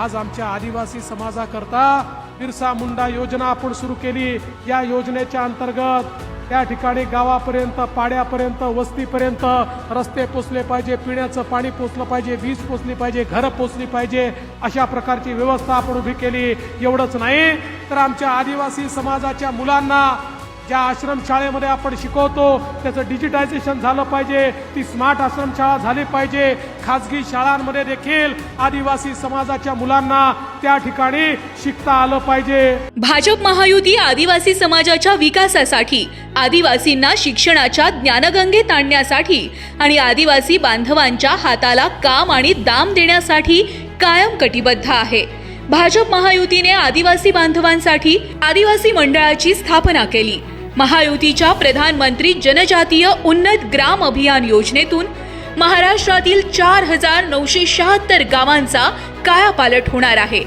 आज आमच्या आदिवासी समाजाकरता बिरसा मुंडा योजना आपण सुरू केली. या योजनेच्या अंतर्गत त्या ठिकाणी गावापर्यंत पाड्यापर्यंत वस्तीपर्यंत रस्ते पोचले पाहिजे पिण्याचं पाणी पोचलं पाहिजे वीज पोचली पाहिजे घरं पोचली पाहिजे अशा प्रकारची व्यवस्था आपण उभी केली. एवढंच नाही तर आमच्या आदिवासी समाजाच्या मुलांना ज्या आश्रमशाळेमध्ये आपण शिकवतो त्याचं डिजिटायझेशन झालं पाहिजे ती स्मार्ट आश्रमशाळा झाली पाहिजे. खाजगी शाळांमध्ये देखील आदिवासी समाजाच्या मुलांना त्या ठिकाणी शिकता आलं पाहिजे. भाजप महायुती आदिवासी समाजाच्या विकासासाठी आदिवासींना शिक्षणाच्या ज्ञानगंगेत आणण्यासाठी आणि आदिवासी बांधवांच्या हाताला काम आणि दाम देण्यासाठी कायम कटिबद्ध आहे. भाजप महायुतीने आदिवासी बांधवांसाठी आदिवासी मंडळाची स्थापना केली. महायुतीच्या प्रधानमंत्री जनजातीय उन्नत ग्राम अभियान योजनेतून महाराष्ट्रातील चार हजार नऊशे शहात्तर गावांचा कायापालट होणार आहे.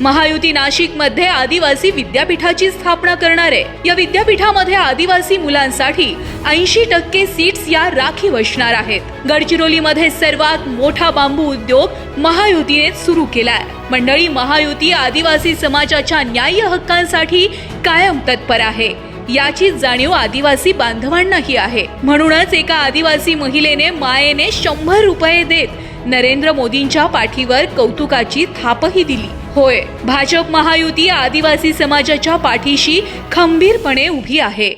महायुती नाशिकमध्ये आदिवासी विद्यापीठाची स्थापना करणार आहे या विद्यापीठामध्ये आदिवासी मुलांसाठी ऐंशी टक्के सीट्स या राखीव असणार आहेत. गडचिरोलीमध्ये सर्वात मोठा बांबू उद्योग महायुतीने सुरू केलाय. मंडळी महायुती आदिवासी समाजाच्या न्याय्य हक्कांसाठी कायम तत्पर आहे. याची जाणीव आदिवासी बांधवांनाही आहे. म्हणूनच एका आदिवासी महिलेने मायेने शंभर रुपये देत नरेंद्र मोदींच्या पाठीवर कौतुकाची थापही दिली. होय भाजप महायुती आदिवासी समाजाच्या पाठीशी खंबीरपणे उभी आहे.